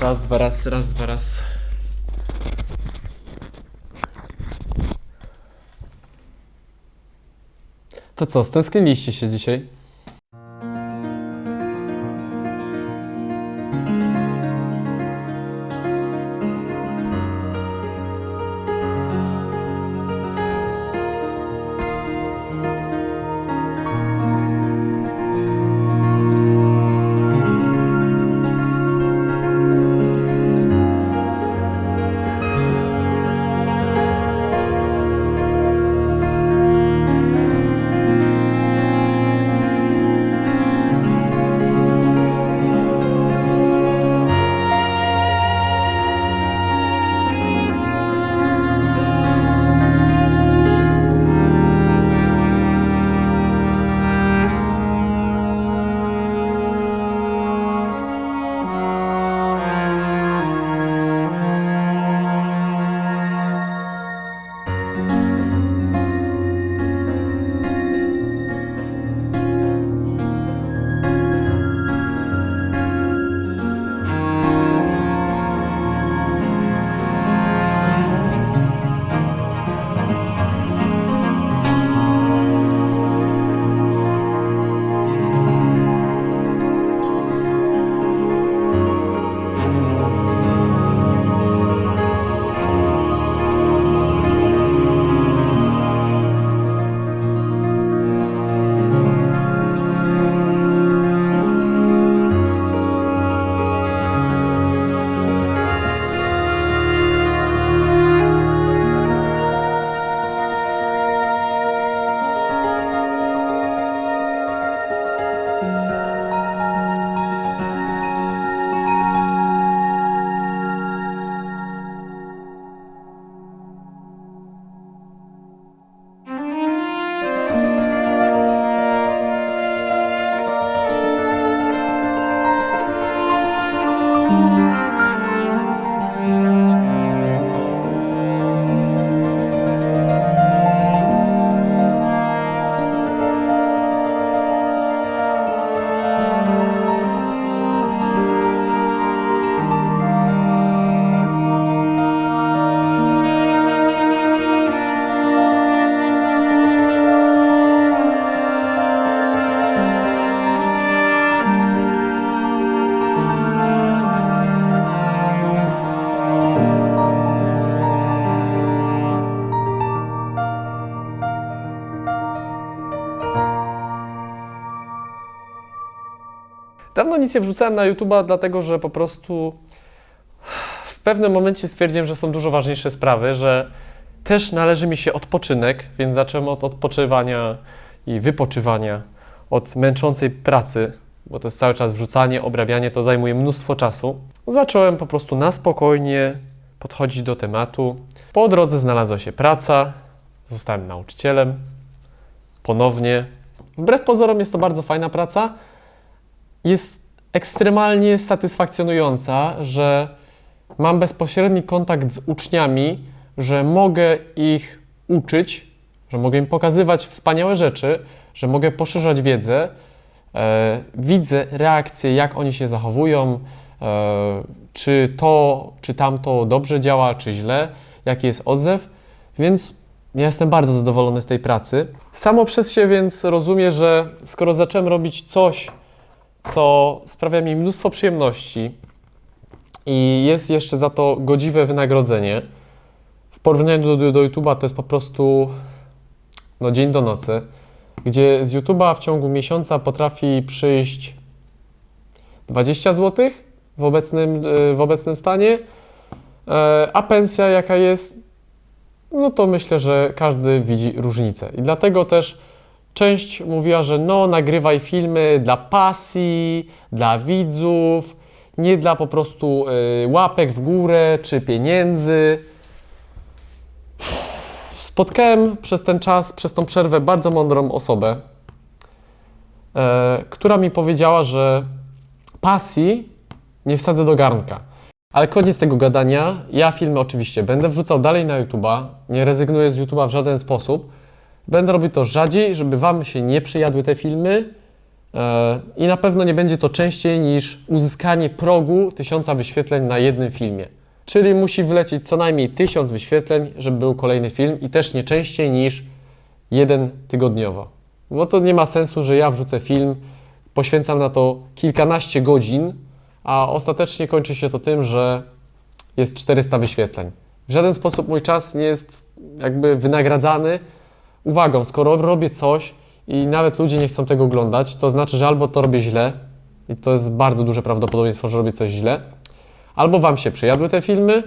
Raz, dwa, raz, raz, dwa, raz. To co, stęskniliście się dzisiaj? Nic nie wrzucałem na YouTube'a, dlatego że po prostu w pewnym momencie stwierdziłem, że są dużo ważniejsze sprawy, że też należy mi się odpoczynek, więc zacząłem od odpoczywania i wypoczywania, od męczącej pracy, bo to jest cały czas wrzucanie, obrabianie, to zajmuje mnóstwo czasu. Zacząłem po prostu na spokojnie podchodzić do tematu. Po drodze znalazła się praca, zostałem nauczycielem, ponownie. Wbrew pozorom jest to bardzo fajna praca, jest ekstremalnie satysfakcjonująca, że mam bezpośredni kontakt z uczniami, że mogę ich uczyć, że mogę im pokazywać wspaniałe rzeczy, że mogę poszerzać wiedzę. E, widzę reakcje, jak oni się zachowują, e, czy to, czy tamto dobrze działa, czy źle, jaki jest odzew, więc ja jestem bardzo zadowolony z tej pracy. Samo przez się więc rozumiem, że skoro zacząłem robić coś, co sprawia mi mnóstwo przyjemności i jest jeszcze za to godziwe wynagrodzenie. W porównaniu do, do YouTube'a to jest po prostu no, dzień do nocy, gdzie z YouTube'a w ciągu miesiąca potrafi przyjść 20 zł w obecnym, e, w obecnym stanie, e, a pensja jaka jest, no to myślę, że każdy widzi różnicę. I dlatego też część mówiła, że no, nagrywaj filmy dla pasji, dla widzów, nie dla po prostu y, łapek w górę czy pieniędzy. Spotkałem przez ten czas, przez tą przerwę bardzo mądrą osobę, e, która mi powiedziała, że pasji nie wsadzę do garnka. Ale koniec tego gadania. Ja filmy oczywiście będę wrzucał dalej na YouTube'a. Nie rezygnuję z YouTube'a w żaden sposób. Będę robił to rzadziej, żeby Wam się nie przyjadły te filmy, E, I na pewno nie będzie to częściej niż uzyskanie progu tysiąca wyświetleń na jednym filmie. Czyli musi wlecieć co najmniej tysiąc wyświetleń, żeby był kolejny film i też nie częściej niż jeden tygodniowo. Bo to nie ma sensu, że ja wrzucę film, poświęcam na to kilkanaście godzin, a ostatecznie kończy się to tym, że jest 400 wyświetleń. W żaden sposób mój czas nie jest jakby wynagradzany uwagą. Skoro robię coś i nawet ludzie nie chcą tego oglądać, to znaczy, że albo to robię źle i to jest bardzo duże prawdopodobieństwo, że robię coś źle, albo Wam się przyjadły te filmy,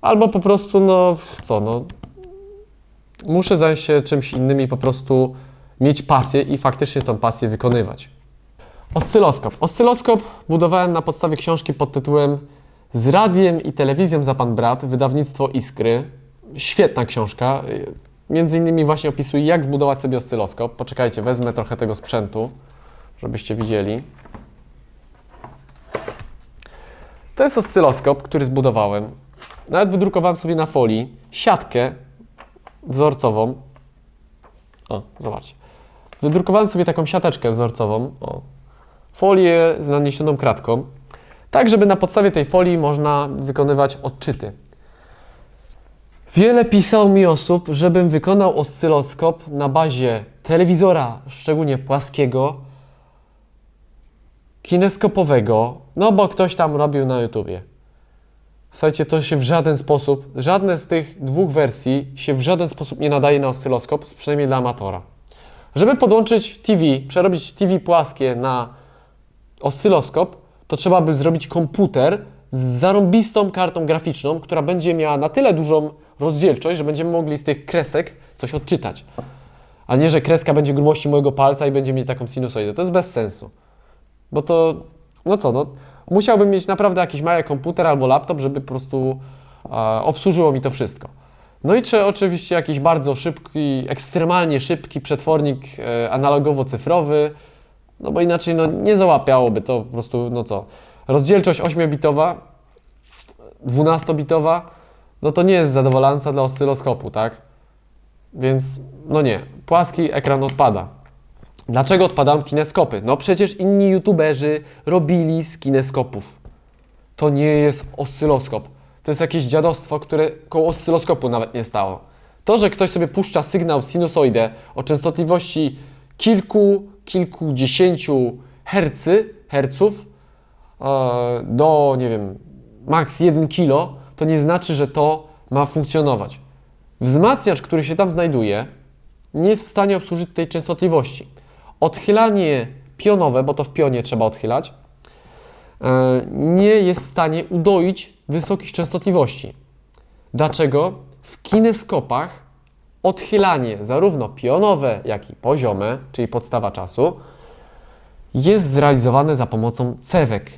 albo po prostu, no co, no muszę zająć się czymś innym i po prostu mieć pasję i faktycznie tą pasję wykonywać. Oscyloskop. Oscyloskop budowałem na podstawie książki pod tytułem Z radiem i telewizją za pan brat, wydawnictwo Iskry. Świetna książka. Między innymi właśnie opisuje, jak zbudować sobie oscyloskop. Poczekajcie, wezmę trochę tego sprzętu, żebyście widzieli. To jest oscyloskop, który zbudowałem. Nawet wydrukowałem sobie na folii siatkę wzorcową. O, zobaczcie. Wydrukowałem sobie taką siateczkę wzorcową. O, folię z naniesioną kratką, tak żeby na podstawie tej folii można wykonywać odczyty. Wiele pisało mi osób, żebym wykonał oscyloskop na bazie telewizora, szczególnie płaskiego, kineskopowego, no bo ktoś tam robił na YouTubie. Słuchajcie, to się w żaden sposób, żadne z tych dwóch wersji się w żaden sposób nie nadaje na oscyloskop, przynajmniej dla amatora. Żeby podłączyć TV, przerobić TV płaskie na oscyloskop, to trzeba by zrobić komputer z zarąbistą kartą graficzną, która będzie miała na tyle dużą rozdzielczość, że będziemy mogli z tych kresek coś odczytać. A nie, że kreska będzie grubości mojego palca i będzie mieć taką sinusoidę. To jest bez sensu. Bo to, no co, no, musiałbym mieć naprawdę jakiś mały komputer albo laptop, żeby po prostu e, obsłużyło mi to wszystko. No i czy oczywiście jakiś bardzo szybki, ekstremalnie szybki przetwornik e, analogowo-cyfrowy, no bo inaczej no, nie załapiałoby to po prostu, no co, rozdzielczość 8-bitowa, 12-bitowa, no to nie jest zadowalająca dla oscyloskopu, tak? Więc, no nie, płaski ekran odpada. Dlaczego odpadają kineskopy? No przecież inni youtuberzy robili z kineskopów. To nie jest oscyloskop. To jest jakieś dziadostwo, które koło oscyloskopu nawet nie stało. To, że ktoś sobie puszcza sygnał sinusoidę o częstotliwości kilku, kilkudziesięciu hercy, herców do, nie wiem, maks 1 kilo, to nie znaczy, że to ma funkcjonować. Wzmacniacz, który się tam znajduje, nie jest w stanie obsłużyć tej częstotliwości. Odchylanie pionowe, bo to w pionie trzeba odchylać, e, nie jest w stanie udoić wysokich częstotliwości. Dlaczego? W kineskopach odchylanie zarówno pionowe, jak i poziome, czyli podstawa czasu, jest zrealizowane za pomocą cewek.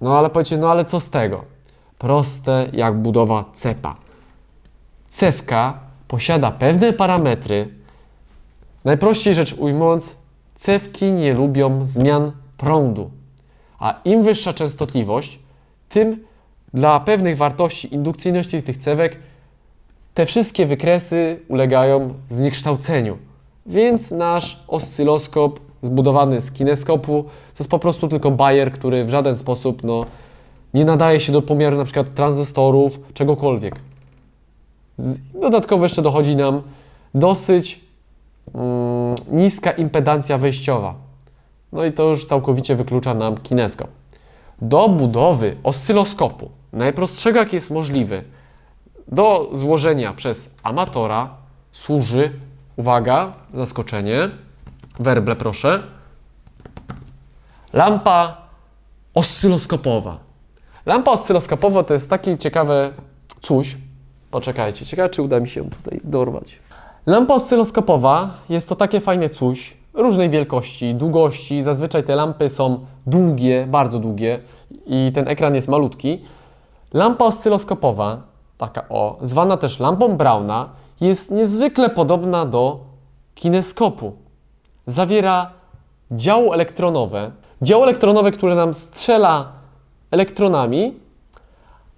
No ale powiecie, no ale co z tego? Proste jak budowa cepa. Cewka posiada pewne parametry. Najprościej rzecz ujmując, cewki nie lubią zmian prądu. A im wyższa częstotliwość, tym dla pewnych wartości indukcyjności tych cewek te wszystkie wykresy ulegają zniekształceniu. Więc nasz oscyloskop zbudowany z kineskopu to jest po prostu tylko bajer, który w żaden sposób no, nie nadaje się do pomiaru na przykład tranzystorów, czegokolwiek. Dodatkowo jeszcze dochodzi nam dosyć mm, niska impedancja wejściowa. No i to już całkowicie wyklucza nam kineskop. Do budowy oscyloskopu, najprostszego jaki jest możliwy, do złożenia przez amatora służy, uwaga, zaskoczenie, werble proszę, lampa oscyloskopowa. Lampa oscyloskopowa to jest taki ciekawe coś. Poczekajcie, ciekawe czy uda mi się tutaj dorwać. Lampa oscyloskopowa jest to takie fajne coś, różnej wielkości, długości. Zazwyczaj te lampy są długie, bardzo długie i ten ekran jest malutki. Lampa oscyloskopowa, taka o, zwana też lampą Brauna, jest niezwykle podobna do kineskopu. Zawiera działo elektronowe, działo elektronowe, które nam strzela elektronami,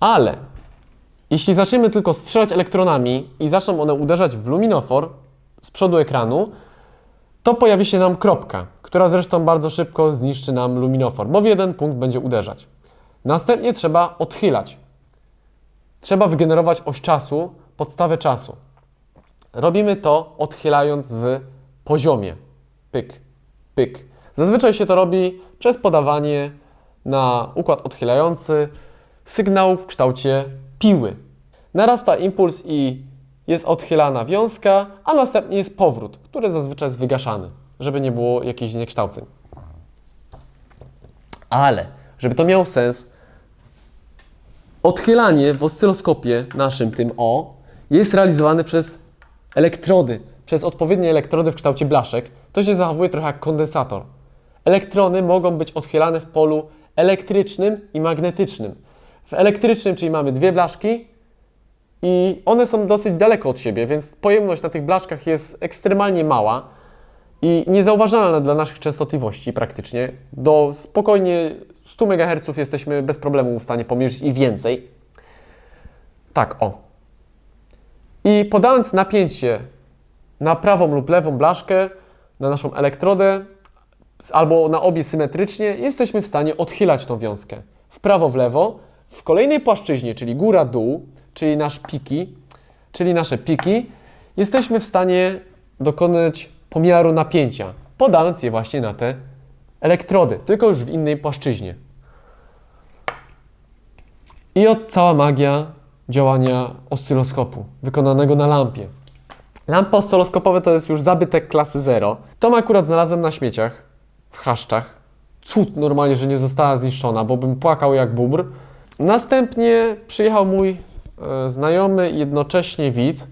ale jeśli zaczniemy tylko strzelać elektronami i zaczną one uderzać w luminofor z przodu ekranu, to pojawi się nam kropka, która zresztą bardzo szybko zniszczy nam luminofor, bo w jeden punkt będzie uderzać. Następnie trzeba odchylać. Trzeba wygenerować oś czasu, podstawę czasu. Robimy to odchylając w poziomie. Pyk, pyk. Zazwyczaj się to robi przez podawanie na układ odchylający sygnału w kształcie piły. Narasta impuls i jest odchylana wiązka, a następnie jest powrót, który zazwyczaj jest wygaszany, żeby nie było jakichś zniekształceń. Ale, żeby to miało sens, odchylanie w oscyloskopie naszym, tym O, jest realizowane przez elektrody, przez odpowiednie elektrody w kształcie blaszek. To się zachowuje trochę jak kondensator. Elektrony mogą być odchylane w polu elektrycznym i magnetycznym. W elektrycznym, czyli mamy dwie blaszki i one są dosyć daleko od siebie, więc pojemność na tych blaszkach jest ekstremalnie mała i niezauważalna dla naszych częstotliwości praktycznie. Do spokojnie 100 MHz jesteśmy bez problemu w stanie pomierzyć i więcej. Tak, o. I podając napięcie na prawą lub lewą blaszkę, na naszą elektrodę, albo na obie symetrycznie, jesteśmy w stanie odchylać tą wiązkę w prawo, w lewo. W kolejnej płaszczyźnie, czyli góra-dół, czyli nasz piki, czyli nasze piki, jesteśmy w stanie dokonać pomiaru napięcia, podając je właśnie na te elektrody, tylko już w innej płaszczyźnie. I od cała magia działania oscyloskopu, wykonanego na lampie. Lampy oscyloskopowe to jest już zabytek klasy 0. To akurat znalazłem na śmieciach, w chaszczach. Cud normalnie, że nie została zniszczona, bo bym płakał jak bubr. Następnie przyjechał mój e, znajomy jednocześnie widz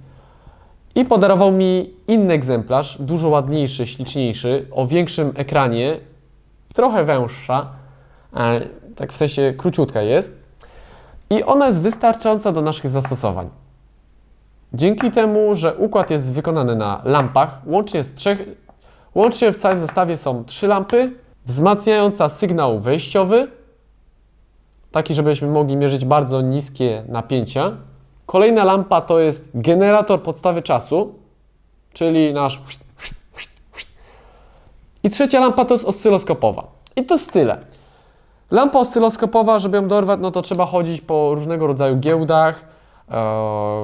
i podarował mi inny egzemplarz, dużo ładniejszy, śliczniejszy, o większym ekranie, trochę węższa, e, tak w sensie króciutka jest. I ona jest wystarczająca do naszych zastosowań. Dzięki temu, że układ jest wykonany na lampach, łącznie z trzech, łącznie w całym zestawie są trzy lampy, wzmacniająca sygnał wejściowy, taki, żebyśmy mogli mierzyć bardzo niskie napięcia. Kolejna lampa to jest generator podstawy czasu, czyli nasz. I trzecia lampa to jest oscyloskopowa. I to jest tyle. Lampa oscyloskopowa, żeby ją dorwać, no to trzeba chodzić po różnego rodzaju giełdach,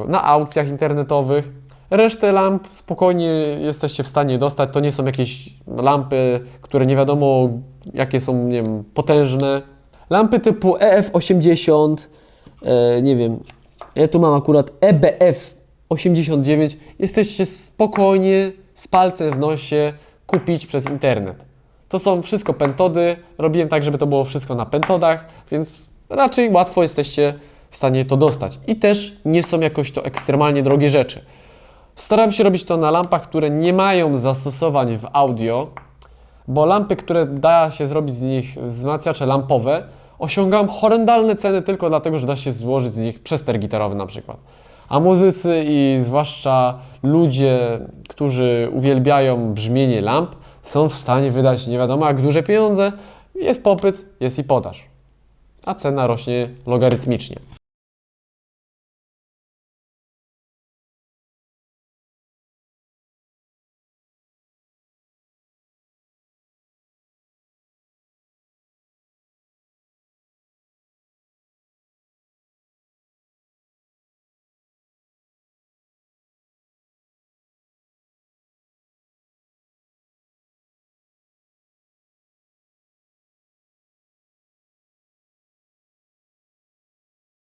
na aukcjach internetowych. Resztę lamp spokojnie jesteście w stanie dostać. To nie są jakieś lampy, które nie wiadomo jakie są, nie wiem, potężne. Lampy typu EF80, e, nie wiem, ja tu mam akurat E EBF89. Jesteście spokojnie z palcem w nosie kupić przez internet. To są wszystko pentody. Robiłem tak, żeby to było wszystko na pentodach, więc raczej łatwo jesteście w stanie to dostać. I też nie są jakoś to ekstremalnie drogie rzeczy. Staram się robić to na lampach, które nie mają zastosowań w audio, bo lampy, które da się zrobić z nich wzmacniacze lampowe, osiągają horrendalne ceny tylko dlatego, że da się złożyć z nich przester gitarowy na przykład. A muzycy i zwłaszcza ludzie, którzy uwielbiają brzmienie lamp, są w stanie wydać nie wiadomo jak duże pieniądze. Jest popyt, jest i podaż. A cena rośnie logarytmicznie.